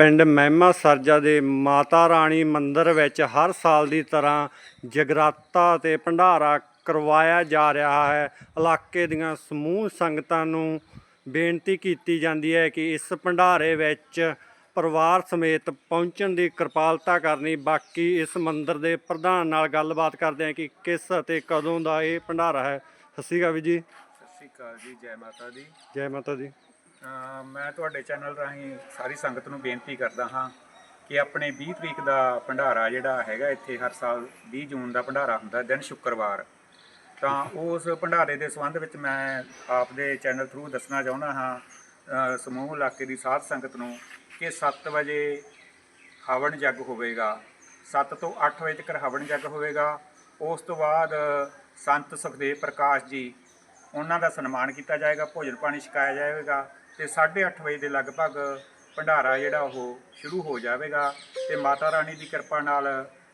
ਪਿੰਡ ਮਹਿਮਾ ਸਰਜਾ ਦੇ ਮਾਤਾ ਰਾਣੀ ਮੰਦਿਰ ਵਿੱਚ ਹਰ ਸਾਲ ਦੀ ਤਰ੍ਹਾਂ ਜਗਰਾਤਾ ਤੇ ਭੰਡਾਰਾ ਕਰਵਾਇਆ ਜਾ ਰਿਹਾ ਹੈ। ਇਲਾਕੇ ਦੀਆਂ ਸਮੂਹ ਸੰਗਤਾਂ ਨੂੰ ਬੇਨਤੀ ਕੀਤੀ ਜਾਂਦੀ ਹੈ ਕਿ ਇਸ ਭੰਡਾਰੇ ਵਿੱਚ ਪਰਿਵਾਰ ਸਮੇਤ ਪਹੁੰਚਣ ਦੀ ਕਿਰਪਾਲਤਾ ਕਰਨੀ। ਬਾਕੀ ਇਸ ਮੰਦਿਰ ਦੇ ਪ੍ਰਧਾਨ ਨਾਲ ਗੱਲਬਾਤ ਕਰਦੇ ਹਾਂ ਕਿ ਕਿਸ ਅਤੇ ਕਦੋਂ ਦਾ ਇਹ ਭੰਡਾਰਾ ਹੈ। ਸਤਿ ਸ਼੍ਰੀ ਅਕਾਲ ਜੀ। ਸਤਿ ਸ਼੍ਰੀ ਅਕਾਲ ਜੀ ਜੈ ਮਾਤਾ ਦੀ। ਜੈ ਮਾਤਾ ਦੀ। ਮੈਂ ਤੁਹਾਡੇ ਚੈਨਲ ਰਾਹੀਂ ਸਾਰੀ ਸੰਗਤ ਨੂੰ ਬੇਨਤੀ ਕਰਦਾ ਹਾਂ ਕਿ ਆਪਣੇ 20 ਤਰੀਕ ਦਾ ਭੰਡਾਰਾ ਜਿਹੜਾ ਹੈਗਾ, ਇੱਥੇ ਹਰ ਸਾਲ 20 ਜੂਨ ਦਾ ਭੰਡਾਰਾ ਹੁੰਦਾ, ਦਿਨ ਸ਼ੁੱਕਰਵਾਰ। ਤਾਂ ਉਸ ਭੰਡਾਰੇ ਦੇ ਸੰਬੰਧ ਵਿੱਚ ਮੈਂ ਆਪ ਦੇ ਚੈਨਲ ਥਰੂ ਦੱਸਣਾ ਚਾਹੁੰਦਾ ਹਾਂ ਸਮੂਹ ਇਲਾਕੇ ਦੀ ਸਾਧ ਸੰਗਤ ਨੂੰ ਕਿ 7 ਵਜੇ ਹਵਨ ਜਗ ਹੋਵੇਗਾ। 7 ਤੋਂ 8 ਵਜੇ ਤੱਕ ਹਵਨ ਜਗ ਹੋਵੇਗਾ। ਉਸ ਤੋਂ ਬਾਅਦ ਸੰਤ ਸੁਖਦੇਵ ਪ੍ਰਕਾਸ਼ ਜੀ, ਉਹਨਾਂ ਦਾ ਸਨਮਾਨ ਕੀਤਾ ਜਾਏਗਾ, ਭੋਜਨ ਪਾਣੀ ਛਕਾਇਆ ਜਾਏਗਾ। ਤੇ 8:30 ਵਜੇ ਦੇ ਲਗਭਗ ਭੰਡਾਰਾ ਜਿਹੜਾ ਉਹ ਸ਼ੁਰੂ ਹੋ ਜਾਵੇਗਾ ਤੇ ਮਾਤਾ ਰਾਣੀ ਦੀ ਕਿਰਪਾ ਨਾਲ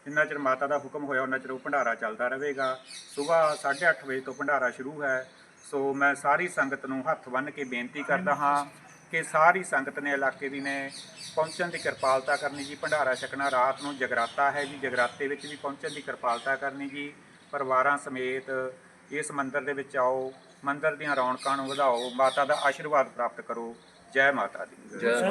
ਜਿੰਨਾ ਚਿਰ ਮਾਤਾ ਦਾ ਹੁਕਮ ਹੋਇਆ, ਉਹਨਾਂ ਚਿਰ ਉਹ ਭੰਡਾਰਾ ਚੱਲਦਾ ਰਹੇਗਾ। ਸਵੇਰ 8:30 ਵਜੇ ਤੋਂ ਭੰਡਾਰਾ ਸ਼ੁਰੂ ਹੈ। ਸੋ ਮੈਂ ਸਾਰੀ ਸੰਗਤ ਨੂੰ ਹੱਥ ਬੰਨ੍ਹ ਕੇ ਬੇਨਤੀ ਕਰਦਾ ਹਾਂ ਕਿ ਸਾਰੀ ਸੰਗਤ ਨੇ ਇਲਾਕੇ ਦੀ ਨੇ ਪਹੁੰਚਣ ਦੀ ਕਿਰਪਾਲਤਾ ਕਰਨੀ ਜੀ। ਭੰਡਾਰਾ ਛਕਣਾ ਰਾਤ ਨੂੰ ਜਗਰਾਤਾ ਹੈ ਜੀ। ਜਗਰਾਤੇ ਵਿੱਚ ਵੀ ਪਹੁੰਚਣ ਦੀ ਕਿਰਪਾਲਤਾ ਕਰਨੀ ਜੀ। ਪਰਿਵਾਰਾਂ ਸਮੇਤ ਇਸ ਮੰਦਿਰ ਦੇ ਵਿੱਚ ਆਓ, ਮੰਦਿਰ ਦੀਆਂ ਰੌਣਕਾਂ ਨੂੰ ਵਧਾਓ, ਮਾਤਾ ਦਾ ਆਸ਼ੀਰਵਾਦ ਪ੍ਰਾਪਤ ਕਰੋ। ਜੈ ਮਾਤਾ ਦੀ। ਜੈ